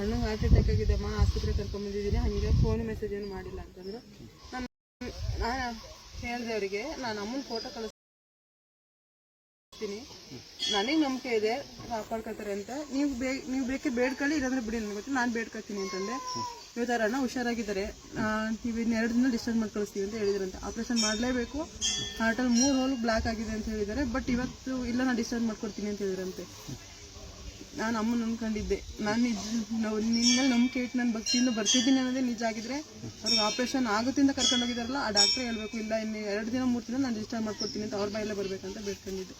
ಅಣ್ಣಂಗೆ heart attack ಆಗಿದ್ದಮ್ಮ ಆಸ್ಪತ್ರೆ ಕರ್ಕೊಂಬಂದಿದ್ದೀನಿ ಹಂಗೆ phone message ಏನು ಮಾಡಿಲ್ಲ ಅಂತಂದ್ರೆ. ನಾನು ನಾನು ಹೇಳಿದೆ ಅವರಿಗೆ, ನಾನು ಅಮ್ಮನ ಫೋಟೋ ಕಳಿಸ್ತೀನಿ. ನನಗೆ ನಂಬಿಕೆ ಇದೆ ಕಾಪಾಡ್ಕೊತಾರೆ ಅಂತ. ನೀವು ಬೇ ನೀವು ಬೇಕೇ ಬೇಡ್ಕೊಳ್ಳಿ, ಇಲ್ಲಾಂದ್ರೆ ಬಿಡಿ ನನಗೆ ಗೊತ್ತು, ನಾನು ಬೇಡ್ಕೊತೀನಿ ಅಂತಂದೆ. ಇವತ್ತಾರ ಅಣ್ಣ ಹುಷಾರಾಗಿದ್ದಾರೆ. ನೀವು ಇನ್ನು ಎರಡು ದಿನ ಡಿಸ್ಚಾರ್ಜ್ ಮಾಡಿ ಕಳಿಸ್ತೀವಿ ಅಂತ ಹೇಳಿದ್ರಂತೆ. ಆಪ್ರೇಷನ್ ಮಾಡಲೇಬೇಕು. ಹಾರ್ಟಲ್ಲಿ ಮೂರು ಹೋಲ್ ಬ್ಲ್ಯಾಕ್ ಆಗಿದೆ ಅಂತ ಹೇಳಿದ್ದಾರೆ ಬಟ್ ಇವತ್ತು ಇಲ್ಲ, ನಾನು ಡಿಸ್ಚಾರ್ಜ್ ಮಾಡ್ಕೊಡ್ತೀನಿ ಅಂತ ಹೇಳಿದ್ರಂತೆ. ನಾನು ಅಮ್ಮನ ನಂಬ್ಕೊಂಡಿದ್ದೆ ನಾನು ನಿಜ ನಿನ್ನಲ್ಲಿ ನಂಬಿಕೆ ಇಟ್ಟು ನಾನು ಭಕ್ತಿಯಿಂದ ಬರ್ತಿದ್ದೀನಿ ಅನ್ನೋದೇ ನಿಜ ಆಗಿದ್ರೆ ಅವ್ರಿಗೆ ಆಪ್ರೇಷನ್ ಆಗುತ್ತೆ ಅಂತ ಕರ್ಕೊಂಡು ಹೋಗಿದಾರಲ್ಲ, ಆ ಡಾಕ್ಟ್ರ್ ಹೇಳ್ಬೇಕು, ಇಲ್ಲ, ಇನ್ನು ಎರಡು ದಿನ, ಮೂರು ದಿನ ನಾನು ರಿಜಿಸ್ಟರ್ ಮಾಡ್ಕೊಡ್ತೀನಿ ಅಂತ ಅವ್ರ ಬಾಯಲ್ಲೇ ಬರ್ಬೇಕಂತ ಬೇಡ್ಕೊಂಡಿದ್ದೆ.